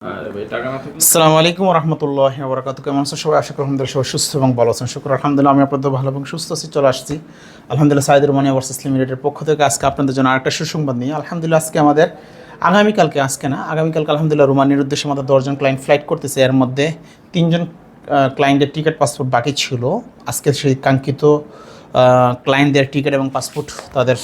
আসসালামু আলাইকুম রহমতুল্লাহ বরকাত কেমন আছেন সবাই? আশা করি আলহামদুলিল্লাহ সবাই সুস্থ এবং ভালো আছেন। শুক্র, আলহামদুলিল্লাহ, আমি আপনাদের ভালো এবং সুস্থ আছি। চলে আসছি। আলহামদুলিল্লাহ সাইদুর মানিয়া ভার্সেস লিমিটেডের পক্ষ থেকে আজকে আপনাদের জন্য আরেকটা সুসংবাদ নিয়ে। আলহামদুলিল্লাহ, আজকে আমাদের আগামীকালকে, আজকে না, আগামীকালকে আলহামদুলিল্লাহ রোমানির উদ্দেশ্যে আমাদের দশজন ক্লায়েন্ট ফ্লাইট করতেছে। এর মধ্যে তিনজন ক্লায়েন্টের টিকিট পাসপোর্ট বাকি ছিল। আজকে সেই কাঙ্ক্ষিত ক্লায়েন্টদের টিকিট এবং পাসপোর্ট তাদের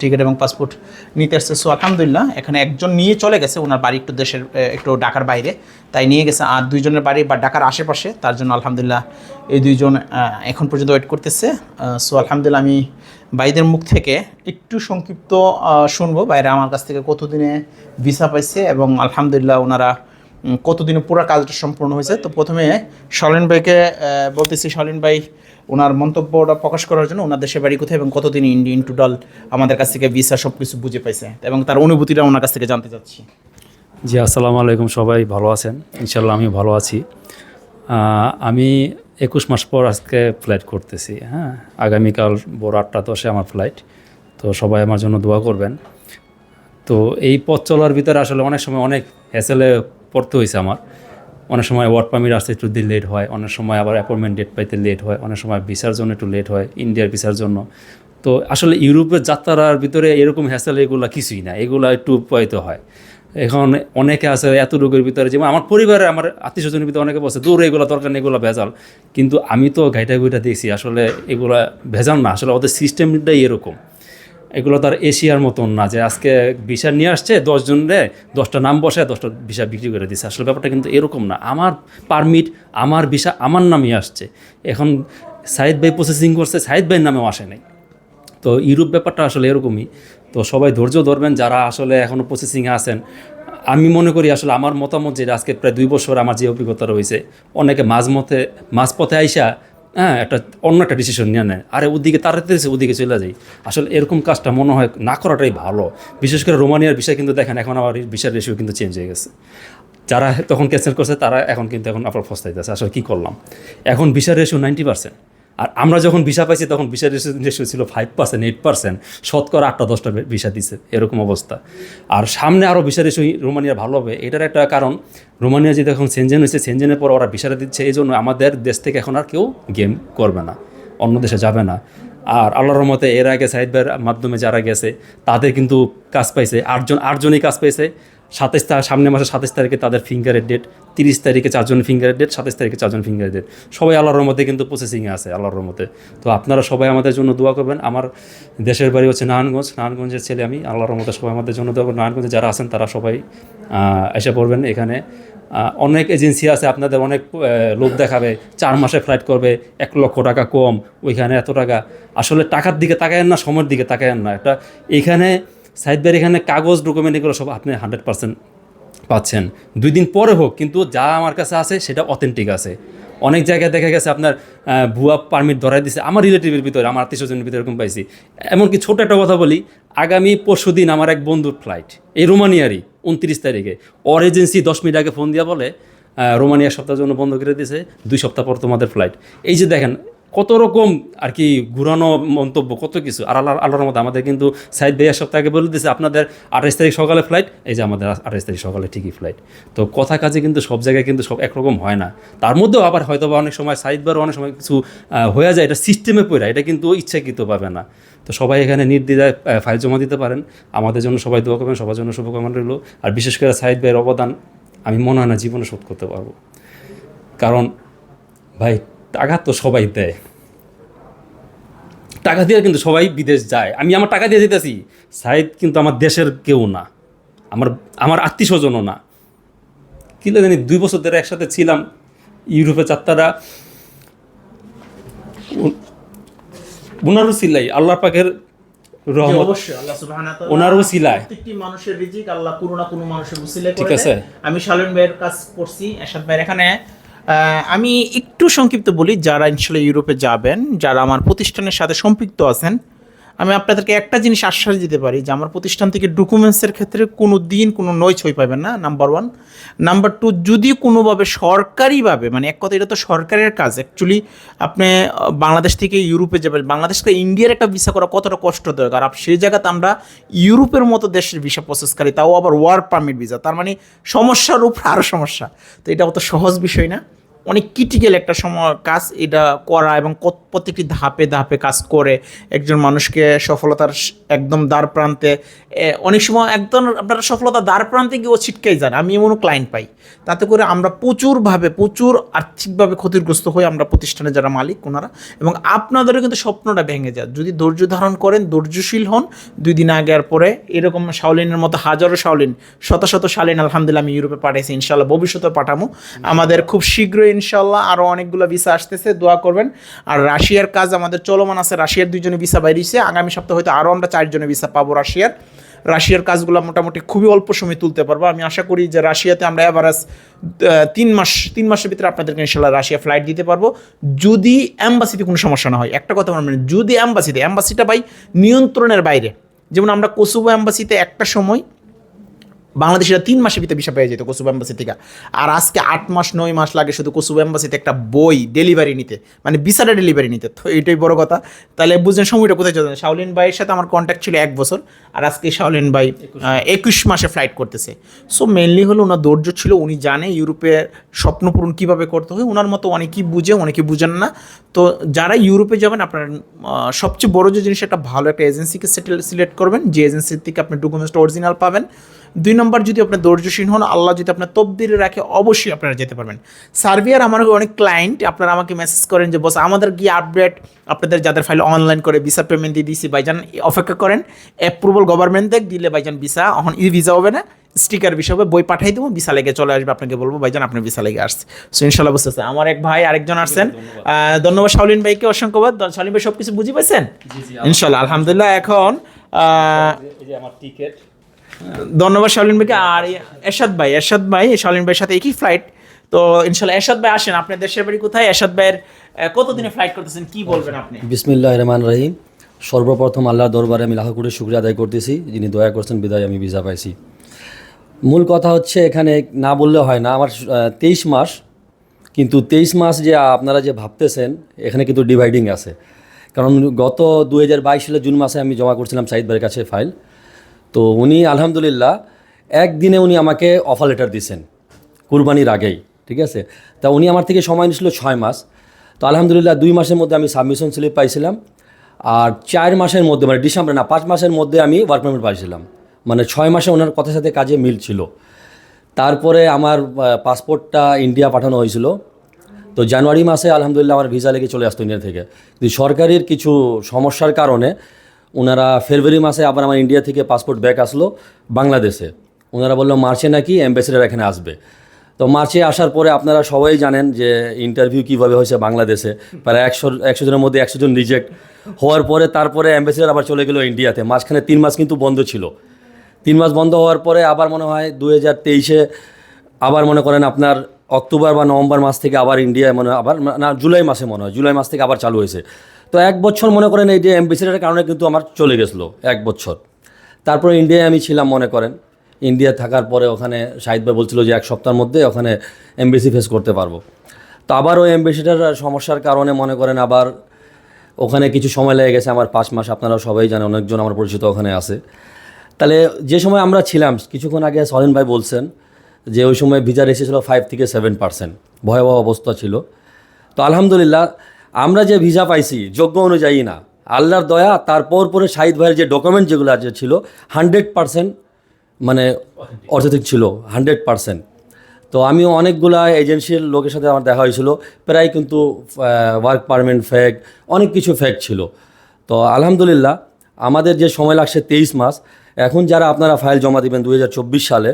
টিকিট এবং পাসপোর্ট নিতে এসছে সো আলহামদুলিল্লাহ, এখানে একজন নিয়ে চলে গেছে, ওনার বাড়ি একটু দেশের একটু ঢাকার বাইরে। তাই নিয়ে গেছে, আর দুইজনের বাড়ি বা ঢাকার আশেপাশে, তার জন্য আলহামদুলিল্লাহ এই দুইজন এখন পর্যন্ত ওয়েট করতেছে। সো আলহামদুলিল্লাহ আমি বাইদের মুখ থেকে একটু সংক্ষিপ্ত শুনব। বাইরে আমার কাছ থেকে কতদিনে ভিসা পাইছে এবং আলহামদুলিল্লাহ ওনারা কতদিনে পুরো কাজটা সম্পূর্ণ হয়েছে। তো প্রথমে শলিন ভাইকে বলতেছি, শলিন ভাই ওনার মন্তব্যটা প্রকাশ করার জন্য ওনার দেশের বাড়ি কোথায় এবং কতদিন ইন্ডিয়ান টোটাল আমাদের কাছ থেকে ভিসা সব কিছু বুঝে পাইছে এবং তার অনুভূতিটা ওনার কাছ থেকে জানতে চাচ্ছি। জি, আসসালামু আলাইকুম সবাই, ভালো আছেন? ইনশাল্লাহ আমি ভালো আছি। আমি একুশ মাস পর আজকে ফ্লাইট করতেছি হ্যাঁ? আগামীকাল ভোর আটটা দশে আমার ফ্লাইট তো সবাই আমার জন্য দোয়া করবেন। তো এই পথ চলার ভিতরে আসলে অনেক সময় অনেক হ্যাসেলে পড়তে হয়েছে আমার। অনেক সময় ওয়ার্ক পারমিট আসতে একটু লেট হয়, অনেক সময় আবার অ্যাপয়েন্টমেন্ট ডেট পাইতে লেট হয়, অনেক সময় ভিসার জন্য একটু লেট হয় ইন্ডিয়ার ভিসার জন্য। তো আসলে ইউরোপের যাত্রার ভিতরে এরকম হ্যাসেল এগুলো কিছুই না, এগুলো একটু উপায়িত হয়। এখন অনেকে আছে এত রোগের ভিতরে, যেমন আমার পরিবারে আমার আত্মীয় স্বজনের ভিতরে অনেকে বসে দূর এগুলো দরকার নেই, এগুলো ভেজাল। কিন্তু আমি তো ঘাইটা গুইটা দেখছি আসলে এগুলো ভেজাল না, আসলে ওদের সিস্টেমটাই এরকম। এগুলো তার এশিয়ার মতন না যে আজকে ভিসা নিয়ে আসছে, দশজন রে, দশটা নাম বসে, দশটা ভিসা বিক্রি করে দিচ্ছে আসলে ব্যাপারটা কিন্তু এরকম না। আমার পারমিট আমার ভিসা, আমার নামই আসছে। এখন সাইদ ভাই প্রসেসিং করছে, সাইদ ভাইয়ের নামেও আসে নাই। তো ইউরোপ ব্যাপারটা আসলে এরকমই। তো সবাই ধৈর্য ধরবেন, যারা আসলে এখনও প্রসেসিংয়ে আছেন। আমি মনে করি আসলে আমার মতামত যেটা আজকে প্রায় দুই বছর আমার যে অভিজ্ঞতা রয়েছে, অনেকে মাঝমতে মাঝপথে আইসা হ্যাঁ একটা অন্য একটা ডিসিশন নিয়ে নেয়। আরে ওদিকে তাড়াতাড়ি ওদিকে চলে যাই। আসলে এরকম কাজটা মনে হয় না করাটাই ভালো। বিশেষ করে রোমানিয়ার বিষয় কিন্তু দেখেন, এখন আমার বিষয়ের রেশিও কিন্তু চেঞ্জ হয়ে গেছে। যারা তখন ক্যান্সেল করছে, তারা এখন কিন্তু এখন আবার ফস্তাইতেছে আসলে কী করলাম? এখন বিষয়ের রেশিও নাইনটি পার্সেন্ট আর আমরা যখন ভিসা পাইছি, তখন ভিসা রেশিও ছিল ফাইভ পার্সেন্ট এইট পার্সেন্ট শতকরা আটটা, দশটা ভিসা দিছে, এরকম অবস্থা। আর সামনে আরও ভিসা রেশিও রোমানিয়ার ভালো হবে, এটার একটা কারণ, রোমানিয়া যদি এখন সেনজেন হয়েছে সেনজেনের পর ওরা ভিসাটা দিচ্ছে, এই জন্য আমাদের দেশ থেকে এখন আর কেউ গেম করবে না, অন্য দেশে যাবে না। আর আল্লাহর রহমতে এর আগে ভাইয়ের মাধ্যমে যারা গেছে, তাদের কিন্তু কাজ পাইছে, আটজন, আটজনই কাজ পাইছে সাতাইশ সামনের মাসে সাতাইশ তারিখে তাদের ফিঙ্গারের ডেট তিরিশ তারিখে চারজন ফিঙ্গারের ডেট সাতাইশ তারিখে চারজন ফিঙ্গারের ডেট সবাই আল্লাহর রহমতে কিন্তু প্রসেসিংয়ে আছে, আল্লাহর রহমতে। তো আপনারা সবাই আমাদের জন্য দোয়া করবেন। আমার দেশের বাড়ি হচ্ছে নারায়ণগঞ্জ। নারায়ণগঞ্জের ছেলে আমি, আল্লাহর রহমতে সবাই আমাদের জন্য দোয়া করবেন। নারায়ণগঞ্জে যারা আছেন তারা সবাই এসে পড়বেন এখানে। অনেক এজেন্সি আছে, আপনাদের অনেক লোভ দেখাবে, চার মাসে ফ্লাইট করবে, এক লক্ষ টাকা কম, ওইখানে এত টাকা। আসলে টাকার দিকে তাকায়েন না, সময়ের দিকে তাকায়েন না। একটা এখানে সাইদবার এখানে কাগজ ডকুমেন্ট এগুলো সব আপনি হান্ড্রেড পার্সেন্ট পাচ্ছেন। দুই দিন পরে হোক, কিন্তু যা আমার কাছে আছে সেটা অথেন্টিক আছে। অনেক জায়গায় দেখা গেছে আপনার ভুয়া পারমিট ধরাই দিছে। আমার রিলেটিভের ভিতরে, আমার আত্মীয় স্বজনের ভিতরে এরকম পাইছি। এমনকি ছোট একটা কথা বলি, আগামী পরশু দিন আমার এক বন্ধুর ফ্লাইট এই রোমানিয়ারই, উনত্রিশ তারিখে। ওর এজেন্সি দশ মিনিট আগে ফোন দিয়া বলে রোমানিয়া সপ্তাহের জন্য বন্ধ করে দিয়েছে দুই সপ্তাহ পর তোমাদের ফ্লাইট এই যে দেখেন কত রকম আর কি ঘুরানো মন্তব্য, কত কিছু। আর আল্লাহ আল্লাহর মতো আমাদের কিন্তু সাইদ সপ্তাহ আগে বলে দিয়েছে আপনাদের আঠাইশ তারিখ সকালে ফ্লাইট এই যে আমাদের আঠাইশ তারিখ সকালে ঠিকই ফ্লাইট তো কথা কাজে কিন্তু সব জায়গায় কিন্তু সব একরকম হয় না। তার মধ্যেও আবার হয়তো বা অনেক সময় সাইদ বারও অনেক সময় কিছু হয়ে যায়, এটা সিস্টেমে পড়ে, এটা কিন্তু ইচ্ছাকৃত পাবে না। তো সবাই এখানে নির্দ্বিধায় ফাইল জমা দিতে পারেন। আমাদের জন্য সবাই দোয়া করবেন, সবার জন্য শুভকামনা রইল। আর বিশেষ করে সাইদ ভাইয়ের অবদান, আমি মনে হয় না জীবনে শোধ করতে পারব। কারণ, ভাই টাকা তো সবাই দেয়। টাকা দিয়ে কিন্তু সবাই বিদেশ যায়। আমি আমার টাকা দিয়ে যেতেছি। সাইদ কিন্তু আমার দেশের কেউ না। আমার আমার আত্মীয় স্বজনও না। কি জানি দুই বছর ধরে একসাথে ছিলাম। ইউরোপে চারটারা উনারও সিলাই আল্লাহ পাকের রহমত। অবশ্যই আল্লাহ সুবহানাহু ওয়া তাআলা ওনারও সিলায় মানুষের রিজিক আল্লাহ কোনো না কোনো মানুষের ঠিক আছে। আমি শালিন ভাইয়ের কাজ করছি এরশাদ ভাইয়ের এখানে। আমি একটু সংক্ষিপ্ত বলি যারা ইনশাল্লাহ ইউরোপে যাবেন যারা আমার প্রতিষ্ঠানের সাথে সম্পৃক্ত আছেন আমি আপনাদেরকে একটা জিনিস আশ্বাস দিতে পারি যে আমার প্রতিষ্ঠান থেকে ডকুমেন্টসের ক্ষেত্রে কোনো দিন কোনো নয় ছই পাবেন না নাম্বার ওয়ান নাম্বার টু যদি কোনোভাবে সরকারিভাবে মানে এক কথা এটা তো সরকারের কাজ অ্যাকচুয়ালি আপনি বাংলাদেশ থেকে ইউরোপে যাবেন, বাংলাদেশ থেকে ইন্ডিয়ার একটা ভিসা করা কতটা কষ্টদায়ক? আর সেই জায়গাতে আমরা ইউরোপের মতো দেশের ভিসা প্রসেসকারী তাও আবার ওয়ার্ক পারমিট ভিসা তার মানে সমস্যার উপর আরও সমস্যা। তো এটা অত সহজ বিষয় না। অনেক ক্রিটিক্যাল একটা সময় কাজ এটা করা এবং প্রত্যেকটি ধাপে ধাপে কাজ করে একজন মানুষকে সফলতার একদম দ্বার প্রান্তে অনেক সময় একদম আপনারা সফলতা দ্বার প্রান্তে গিয়েও ছিটকাই যান আমি এমনও ক্লায়েন্ট পাই। তাতে করে আমরা প্রচুরভাবে, প্রচুর আর্থিকভাবে ক্ষতিগ্রস্ত হয়ে আমরা প্রতিষ্ঠানে যারা মালিক ওনারা এবং আপনাদেরও কিন্তু স্বপ্নটা ভেঙে যায়। যদি ধৈর্য ধারণ করেন, ধৈর্যশীল হন, দুই দিন আগে আর পরে এরকম শাওলিনের মতো হাজারো শাওলিন শত শত শালিন আলহামদুলিল্লাহ আমি ইউরোপে পাঠাইছি ইনশাল্লাহ ভবিষ্যতে পাঠামো। আমাদের খুব শীঘ্রই ইনশাল্লাহ আরও অনেকগুলো ভিসা আসতেছে, দোয়া করবেন। আর রাশিয়ার কাজ আমাদের চলমান আছে, রাশিয়ার দুইজনে ভিসা বাইরেছে আগামী সপ্তাহে হয়তো আরও আমরা চারজনে ভিসা পাবো রাশিয়ার। রাশিয়ার কাজগুলো মোটামুটি খুবই অল্প সময় তুলতে পারব। আমি আশা করি যে রাশিয়াতে আমরা অ্যাভারেজ তিন মাস, তিন মাসের ভিতরে আপনাদেরকে ইনশাল্লাহ রাশিয়া ফ্লাইট দিতে পারব। যদি অ্যাম্বাসিতে কোনো সমস্যা না হয়, একটা কথা মনে যদি অ্যাম্বাসিতে অ্যাম্বাসিটা ভাই নিয়ন্ত্রণের বাইরে। যেমন আমরা কোসোভো অ্যাম্বাসিতে একটা সময় বাংলাদেশিরা তিন মাসের ভিতরে ভিসা পেয়ে যেত কোসুব এম্বাসি থেকে। আর আজকে আট মাস নয় মাস লাগে শুধু কোসুব এম্বাসিতে একটা বই ডেলিভারি নিতে। মানে ভিসাটা ডেলিভারি নিতে। তো এটাই বড় কথা। তাহলে বুঝছেন সময়টা কোথায় চলছে শাওলিন ভাইয়ের সাথে আমার কন্ট্যাক্ট ছিল এক বছর। আর আজকে শাওলিন ভাই একুশ মাসে। ফ্লাইট করতেছে। সো মেনলি হলো ওনার ধৈর্য ছিল উনি জানে ইউরোপের স্বপ্ন পূরণ কীভাবে করতে হয়। ওনার মতো অনেকেই বুঝে অনেকে বুঝেন না। তো যারা ইউরোপে যাবেন আপনার সবচেয়ে বড় যে জিনিস একটা ভালো একটা এজেন্সিকে সেটেল সিলেক্ট করবেন। যে এজেন্সির থেকে আপনি ডকুমেন্টসটা অরিজিনাল পাবেন। দুই নম্বর যদি আপনার ধৈর্যশীল হন আল্লাহ যদি আপনার তবদিলে রাখে অবশ্যই আপনারা যেতে পারবেন। সার্বিয়ার আমার অনেক ক্লায়েন্ট আপনারা আমাকে মেসেজ করেন যে বস আমাদের গিয়ে আপডেট আপনাদের যাদের ফাইল অনলাইন করে ভিসা পেমেন্ট দিয়ে দিয়েছি ভাইজান অপেক্ষা করেন অ্যাপ্রুভাল গভর্নমেন্ট দেখ দিলে ভাইজান ভিসা এখন ই ভিসা হবে না স্টিকার বিষয় হবে বই পাঠাই দেবো ভিসা লেগে চলে আসবে আপনাকে বলব ভাইজান আপনি ভিসা লেগে আসছে সো ইনশাল্লাহ বুঝতেছে আমার এক ভাই আরেকজন আসছেন। ধন্যবাদ। শাওলিন ভাইকে অসংখ্যবাদ। শাওলিন ভাই সব কিছু বুঝি পাইছেন? ইনশাল্লাহ আলহামদুলিল্লাহ এখন আমার টিকিট ধন্যবাদ শালিন ভাইকে। আর এরশাদ ভাই এরশাদ ভাই শালিন ভাইয়ের সাথে একই ফ্লাইট তো ইনশাল্লাহ এরশাদ ভাই আসেন। আপনার দেশের বাড়ি কোথায়? এরশাদ ভাইয়ের কতদিনে ফ্লাইট করতেছেন? কি বলবেন আপনি? বিসমিল্লাহ রহমান রহিম। সর্বপ্রথম আল্লাহর দরবারে আমি লাখ কোটি শুক্রিয়া আদায় করতেছি। যিনি দয়া করছেন বিদায় আমি ভিসা পাইছি। মূল কথা হচ্ছে এখানে না বললে হয় না আমার তেইশ মাস। কিন্তু তেইশ মাস যে আপনারা যে ভাবতেছেন এখানে কিন্তু ডিভাইডিং আছে। কারণ গত দু হাজার বাইশ সালের জুন মাসে আমি জমা করছিলাম সাইদ ভাইয়ের কাছে ফাইল তো উনি, আলহামদুলিল্লাহ, একদিনে উনি আমাকে অফার লেটার দিয়েছেন কুরবানির আগেই, ঠিক আছে? তা উনি আমার থেকে সময় নিয়েছিল ছয় মাস। তো আলহামদুলিল্লাহ, দুই মাসের মধ্যে আমি সাবমিশন স্লিপ পাইছিলাম, আর চার মাসের মধ্যে মানে ডিসেম্বর, না, পাঁচ মাসের মধ্যে আমি ওয়ার্ক পারমিট পাইছিলাম। মানে ছয় মাসে ওনার কথার সাথে কাজে মিল ছিল। তারপরে আমার পাসপোর্টটা ইন্ডিয়া পাঠানো হয়েছিল। তো জানুয়ারি মাসে, আলহামদুলিল্লাহ, আমার ভিসা লেগে চলে আসতো ইন্ডিয়া থেকে। কিন্তু সরকারের কিছু সমস্যার কারণে ওনারা ফেব্রুয়ারি মাসে আবার আমার ইন্ডিয়া থেকে পাসপোর্ট ব্যাক আসলো বাংলাদেশে। ওনারা বলল, মার্চে নাকি অ্যাম্বাসেডার এখানে আসবে? তো মার্চে আসার পরে আপনারা সবাই জানেন যে ইন্টারভিউ কীভাবে হয়েছে বাংলাদেশে। প্রায় একশো একশো জনের মধ্যে একশো জন রিজেক্ট হওয়ার পরে তারপরে অ্যাম্বাসেডার আবার চলে গেলো ইন্ডিয়াতে। মাঝখানে তিন মাস কিন্তু বন্ধ ছিল। তিন মাস বন্ধ হওয়ার পরে আবার মনে হয় দু হাজার তেইশে আবার মনে করেন আপনার অক্টোবর বা নভেম্বর মাস থেকে আবার ইন্ডিয়ায় মনে হয় আবার না, জুলাই মাসে মনে হয়, জুলাই মাস থেকে আবার চালু হয়েছে। তো এক বছর মনে করেন এই যে অ্যাম্বাসেডারের কারণে কিন্তু আমার চলে গেছিল, এক বছর। তারপরে ইন্ডিয়ায় আমি ছিলাম, মনে করেন। ইন্ডিয়া থাকার পরে ওখানে শাহিদ ভাই বলছিল যে এক সপ্তাহের মধ্যে ওখানে এমবিসি ফেস করতে পারব। তো আবার ওই অ্যাম্বাসেডার সমস্যার কারণে মনে করেন আবার ওখানে কিছু সময় লেগে গেছে, আমার পাঁচ মাস আপনারা সবাই জানেন, অনেকজন আমার পরিচিত ওখানে আছে। তাহলে যে সময় আমরা ছিলাম, কিছুক্ষণ আগে সরেন ভাই বলছেন যে ওই সময় ভিজা এসেছিল ফাইভ থেকে সেভেন পার্সেন্ট ভয়াবহ অবস্থা ছিল। তো আলহামদুলিল্লাহ আমরা যে ভিসা পাইছি যোগ্য অনুযায়ী না। আল্লাহর দয়া, তারপর পরে শাহিদ ভাইয়ের যে ডকুমেন্ট যেগুলো আছে ছিল হান্ড্রেড পার্সেন্ট মানে অর্থনৈতিক ছিল হান্ড্রেড পার্সেন্ট তো আমিও অনেকগুলা এজেন্সির লোকের সাথে আমার দেখা হয়েছিল, প্রায় কিন্তু ওয়ার্ক পারমিট ফেক অনেক কিছু ফেক ছিল। তো আলহামদুলিল্লাহ, আমাদের যে সময় লাগছে তেইশ মাস, এখন যারা আপনারা ফাইল জমা দিবেন চব্বিশ সালে,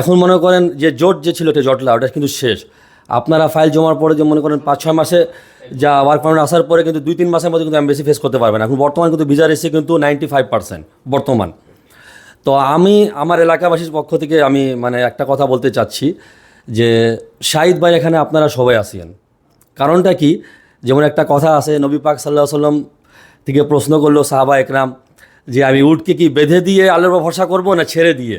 এখন মনে করেন যে জোট যে ছিল এটা জটলা ওটা কিন্তু শেষ। আপনারা ফাইল জমার পরে যে মনে করেন পাঁচ ছয় মাসে যা ওয়ার্ক পারমিট আসার পরে কিন্তু দুই তিন মাসের মধ্যে কিন্তু এমবেসি ফেস করতে পারবেন এখন বর্তমান কিন্তু ভিসা রেসে কিন্তু নাইনটি ফাইভ পার্সেন্ট বর্তমান। তো আমি, আমার এলাকাবাসীর পক্ষ থেকে আমি মানে একটা কথা বলতে চাচ্ছি যে, শাহিদ ভাই এখানে আপনারা সবাই আসিয়েন কারণটা কি? যেমন একটা কথা আছে, নবী পাক সাল্লাহ সাল্লাম থেকে প্রশ্ন করল সাহাবা একরাম যে, আমি উটকে কি বেঁধে দিয়ে উপর ভরসা করব না ছেড়ে দিয়ে?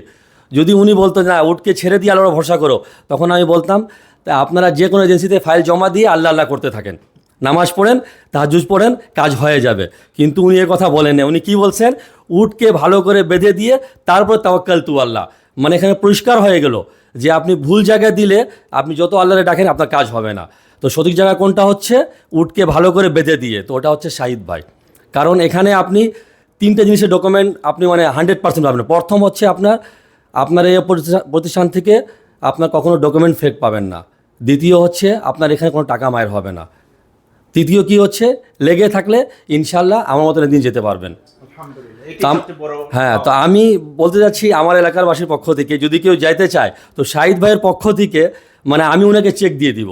যদি উনি বলতো না, উটকে ছেড়ে দিয়ে উপর ভরসা করো। তখন আমি বলতাম তা আপনারা যে কোনো এজেন্সিতে ফাইল জমা দিয়ে আল্লাহ আল্লাহ করতে থাকেন। নামাজ পড়েন তাহাজুজ পড়েন, কাজ হয়ে যাবে। কিন্তু উনি এ কথা বলেন না। উনি কি বলছেন? উটকে ভালো করে বেঁধে দিয়ে তারপর তাওয়াক্কাল তু আল্লাহ। মানে এখানে পরিষ্কার হয়ে গেল যে আপনি ভুল জায়গায় দিলে আপনি যত আল্লাহরে ডাকেন আপনার কাজ হবে না। তো সঠিক জায়গা কোনটা হচ্ছে? উটকে ভালো করে বেঁধে দিয়ে। তো ওটা হচ্ছে শাহিদ ভাই। কারণ এখানে আপনি তিনটে জিনিসের ডকুমেন্ট আপনি মানে হান্ড্রেড পার্সেন্ট পাবেন। প্রথম হচ্ছে আপনার আপনার এই প্রতিষ্ঠান- প্রতিষ্ঠান থেকে আপনার কখনো ডকুমেন্ট ফেক পাবেন না। দ্বিতীয় হচ্ছে আপনার এখানে কোনো টাকা মায়ের হবে না। তৃতীয় কি হচ্ছে? লেগে থাকলে ইনশাল্লাহ আমার মতন একদিন যেতে পারবেন। হ্যাঁ তো আমি বলতে যাচ্ছি আমার এলাকার বাসীর পক্ষ থেকে যদি কেউ যাইতে চায় তো শাহিদ ভাইয়ের পক্ষ থেকে মানে আমি ওনাকে চেক দিয়ে দিব।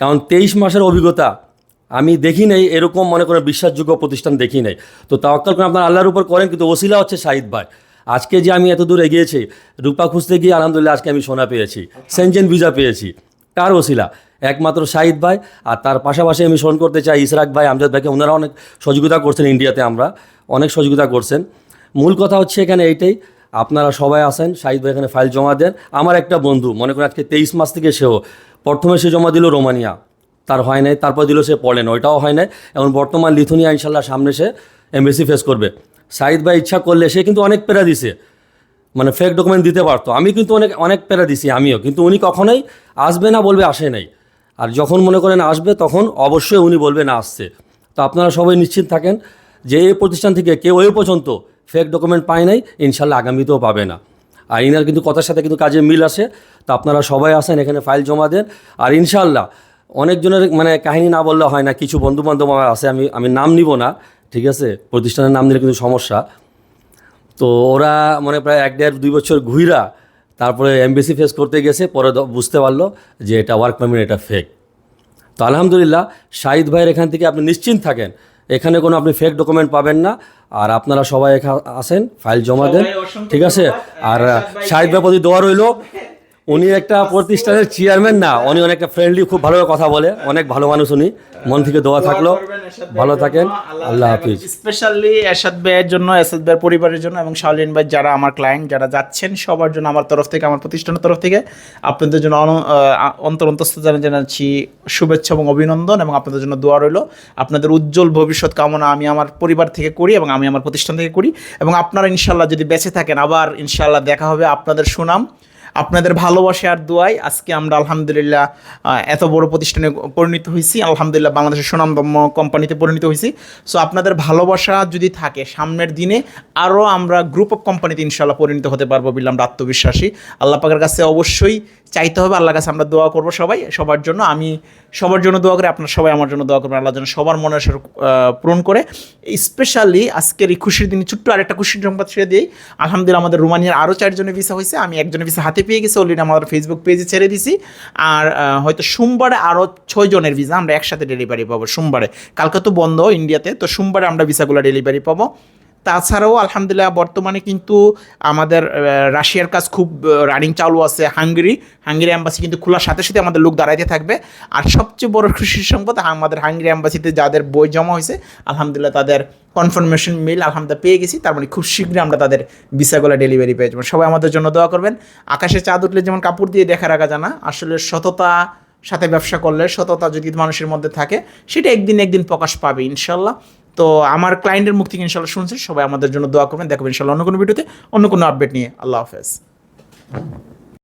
কারণ তেইশ মাসের অভিজ্ঞতা আমি দেখি নাই এরকম মনে করেন বিশ্বাসযোগ্য প্রতিষ্ঠান দেখি নাই। তো তাওয়াক্কাল করে আপনার আল্লাহর উপর করেন কিন্তু ওসিলা হচ্ছে শাহিদ ভাই। আজকে যে আমি এত দূর এগিয়েছি রূপা খুঁজতে গিয়ে আলহামদুলিল্লাহ আজকে আমি সোনা পেয়েছি সেনজেন ভিজা পেয়েছি। কার ওসিলা। একমাত্র শাহিদ ভাই আর তার পাশাপাশি আমি স্মরণ করতে চাই ইসরাক ভাই, আমজাদ ভাইকে। ওনারা অনেক সহযোগিতা করছেন ইন্ডিয়াতে আমরা, অনেক সহযোগিতা করছেন। মূল কথা হচ্ছে এখানে এইটাই, আপনারা সবাই আসেন শাহিদ ভাই এখানে ফাইল জমা দেন। আমার একটা বন্ধু, মনে করেন আজকে তেইশ মাস থেকে সেও, প্রথমে সে জমা দিল রোমানিয়া, তার হয় নাই, তারপর দিল সে পড়েন ওইটাও হয় নাই। এবং বর্তমান লিথুনিয়া ইনশাল্লাহ সামনে সে এমবেসি ফেস করবে। শাহিদ ভাই ইচ্ছা করলে সে কিন্তু অনেক পেরা দিছে। মানে ফেক ডকুমেন্ট দিতে পারতো। আমি কিন্তু অনেক অনেক প্যারা দিছি, আমিও। কিন্তু উনি কখনোই আসবে না বলবে, আসে নাই। আর যখন মনে করেন আসবে, তখন অবশ্যই উনি বলবে, না, আসছে। তো আপনারা সবাই নিশ্চিত থাকেন যে এই প্রতিষ্ঠান থেকে কেউ এই পর্যন্ত ফেক ডকুমেন্ট পায় নাই, ইনশাল্লাহ আগামীতেও পাবে না। আর ইনার কিন্তু কথার সাথে কিন্তু কাজে মিল আসে তো আপনারা সবাই আসেন, এখানে ফাইল জমা দেন। আর ইনশাল্লাহ অনেকজনের মানে কাহিনী না বললে হয় না, কিছু বন্ধু বান্ধব আমার আছে, আমি আমি নাম নিব না, ঠিক আছে? প্রতিষ্ঠানের নাম নিলে কিন্তু সমস্যা। তো ওরা মানে প্রায় এক দেড় দুই বছর ঘুইরা তারপরে এমবিসি ফেস করতে গেছে পরে বুঝতে পারল যে এটা ওয়ার্ক পারমিট এটা ফেক তো আলহামদুলিল্লাহ শাহিদ ভাইয়ের এখান থেকে আপনি নিশ্চিন্ত থাকেন এখানে কোনো আপনি ফেক ডকুমেন্ট পাবেন না। আর আপনারা সবাই এখানে আসেন ফাইল জমা দেন ঠিক আছে? আর শাহিদ ভাই প্রতি দোয়া রইল। উনি একটা প্রতিষ্ঠানের চেয়ারম্যান না উনি অনেকটা ফ্রেন্ডলি খুব ভালোভাবে কথা বলে অনেক ভালো মানুষ উনি। মন থেকে দোয়া থাকল। ভালো থাকেন। আল্লাহ হাফিজ। স্পেশালি এরশাদ ভাইয়ের জন্য এরশাদ ভাইয়ের পরিবারের জন্য এবং শাওলিন ভাই যারা আমার ক্লায়েন্ট যারা যাচ্ছেন সবার জন্য আমার তরফ থেকে আমার প্রতিষ্ঠানের তরফ থেকে আপনাদের জন্য অন্তর অন্তস্থ জানা জানাচ্ছি শুভেচ্ছা এবং অভিনন্দন এবং আপনাদের জন্য দোয়া রইল। আপনাদের উজ্জ্বল ভবিষ্যৎ কামনা আমি আমার পরিবার থেকে করি এবং আমি আমার প্রতিষ্ঠান থেকে করি। এবং আপনারা ইনশাল্লাহ যদি বেঁচে থাকেন আবার ইনশাল্লাহ দেখা হবে আপনাদের সুনাম। আপনাদের ভালোবাসা আর দোয়াই। আজকে আমরা আলহামদুলিল্লাহ এত বড় প্রতিষ্ঠানে পরিণত হয়েছি। আলহামদুলিল্লাহ বাংলাদেশের সুনামধন্য কোম্পানিতে পরিণত হয়েছি। সো আপনাদের ভালোবাসা যদি থাকে, সামনের দিনে আরও আমরা গ্রুপ অফ কোম্পানিতে ইনশাল্লাহ পরিণত হতে পারব বললাম আমরা আত্মবিশ্বাসী। আল্লাহ পাকের কাছে অবশ্যই চাইতে হবে, আল্লাহর কাছে আমরা দোয়া করব সবাই, সবার জন্য। আমি সবার জন্য দোয়া করে, আপনার সবাই আমার জন্য দোয়া করবেন, আল্লাহ যেন সবার মনে পূরণ করে। স্পেশালি আজকের এই খুশির দিনে ছোট্ট আরেকটা খুশির সংবাদ ছেড়ে দিই। আলহামদুলিল্লাহ আমাদের রোমানিয়ার আরও চারজনের ভিসা হয়েছে, আমি একজনের ভিসা হাতে পেয়ে গেছে অলরেডি আমাদের ফেসবুক পেজে ছেড়ে দিছি। আর হয়তো সোমবারে আরও ছয়জনের ভিসা আমরা একসাথে ডেলিভারি পাবো, সোমবারে। কালকে তো বন্ধ ইন্ডিয়াতে, তো সোমবারে আমরা ভিসাগুলো ডেলিভারি পাবো। তাছাড়াও আলহামদুলিল্লাহ বর্তমানে কিন্তু আমাদের রাশিয়ার কাজ খুব রানিং চালু আছে হাঙ্গেরি। হাঙ্গেরি অ্যাম্বাসি কিন্তু খোলার সাথে সাথে আমাদের লোক দাঁড়াইতে থাকবে। আর সবচেয়ে বড় খুশির সম্পদ আমাদের হাঙ্গেরি অ্যাম্বাসিতে যাদের বই জমা হয়েছে, আলহামদুলিল্লাহ তাদের কনফার্মেশন মেল আলহামদুলিল্লাহ পেয়ে গেছি। তার মানে খুব শীঘ্রই আমরা তাদের ভিসাগুলো ডেলিভারি পেয়ে যাব। সবাই আমাদের জন্য দোয়া করবেন। আকাশে চাঁদ উঠলে যেমন কাপড় দিয়ে দেখা রাখা জানা আসলে সততা সাথে ব্যবসা করলে সততা যদি মানুষের মধ্যে থাকে, সেটা একদিন একদিন প্রকাশ পাবে ইনশাল্লাহ তো আমার ক্লায়েন্টের মুখ থেকে ইনশাল্লাহ শুনছেন, সবাই আমাদের জন্য দোয়া করবেন। দেখবেন ইনশাল্লাহ অন্য কোনো ভিডিওতে, অন্য কোনো আপডেট নিয়ে। আল্লাহ হাফেজ।